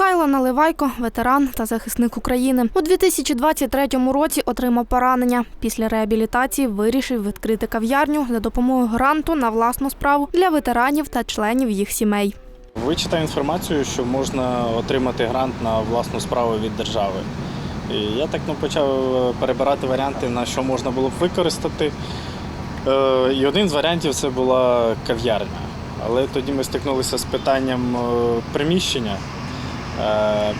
Михайло Наливайко, ветеран та захисник України. У 2023 році отримав поранення. Після реабілітації вирішив відкрити кав'ярню за допомогою гранту на власну справу для ветеранів та членів їх сімей. Вичитав інформацію, що можна отримати грант на власну справу від держави. І я так ну, почав е, перебирати варіанти, на що можна було б використати. Е, І один з варіантів це була кав'ярня. Але тоді ми стикнулися з питанням е, приміщення. Е,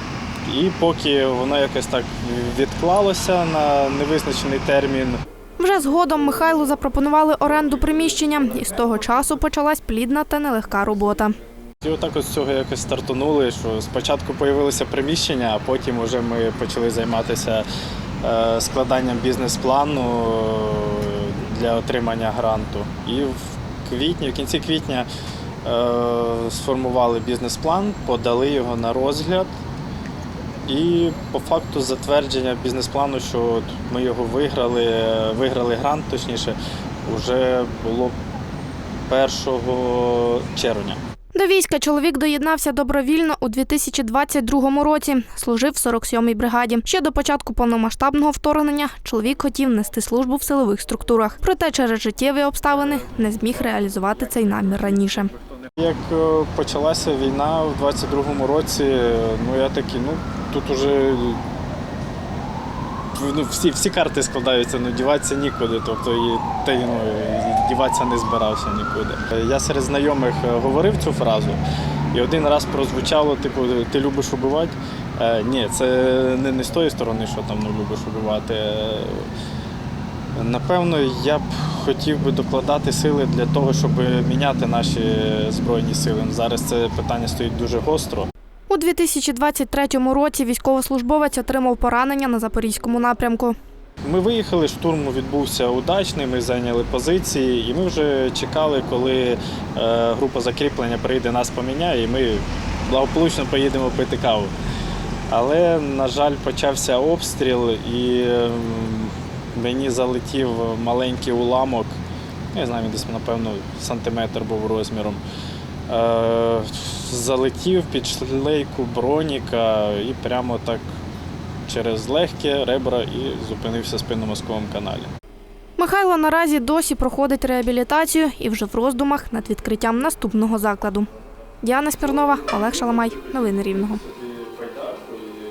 І поки воно якось так відклалося на невизначений термін, Вже згодом Михайлу запропонували оренду приміщення, і з того часу почалась плідна та нелегка робота. І отак от з цього якось стартанули, що спочатку з'явилося приміщення, а потім вже ми почали займатися е, складанням бізнес-плану е, для отримання гранту. І в квітні, в кінці квітня сформували бізнес-план, подали його на розгляд. І по факту затвердження бізнес-плану, що ми його виграли, е, виграли грант, точніше, вже було 1 червня. До війська чоловік доєднався добровільно у 2022 році. Служив в 47-й бригаді. Ще до початку повномасштабного вторгнення чоловік хотів нести службу в силових структурах. Проте через життєві обставини не зміг реалізувати цей намір раніше. Як е, почалася війна в 22-му році, е, ну я такий, ну тут уже ну, всі, всі карти складаються, ну діватися нікуди. Тобто і та ну, діватися не збирався нікуди. Е, Я серед знайомих е, говорив цю фразу, і один раз прозвучало, типу, ти любиш убивати? Е, ні, це не, не з тої сторони, що там ну, любиш убивати. Напевно, я б хотів би докладати сили для того, щоб міняти наші збройні сили. Зараз це питання стоїть дуже гостро. У 2023 році військовослужбовець отримав поранення на запорізькому напрямку. Ми виїхали, штурм відбувся удачний, ми зайняли позиції, і ми вже чекали, коли е, група закріплення прийде, нас поміняє, і ми благополучно поїдемо пити каву. Але, на жаль, почався обстріл, і ем, мені залетів маленький уламок. Я знаю, він десь, напевно, сантиметр був розміром. Е, залетів під шлейку броніка і прямо так через легке ребра і зупинився в спинномозковому каналі. Михайло наразі досі проходить реабілітацію і вже в роздумах над відкриттям наступного закладу. Діана Смірнова, Олег Шаламай. Новини Рівного.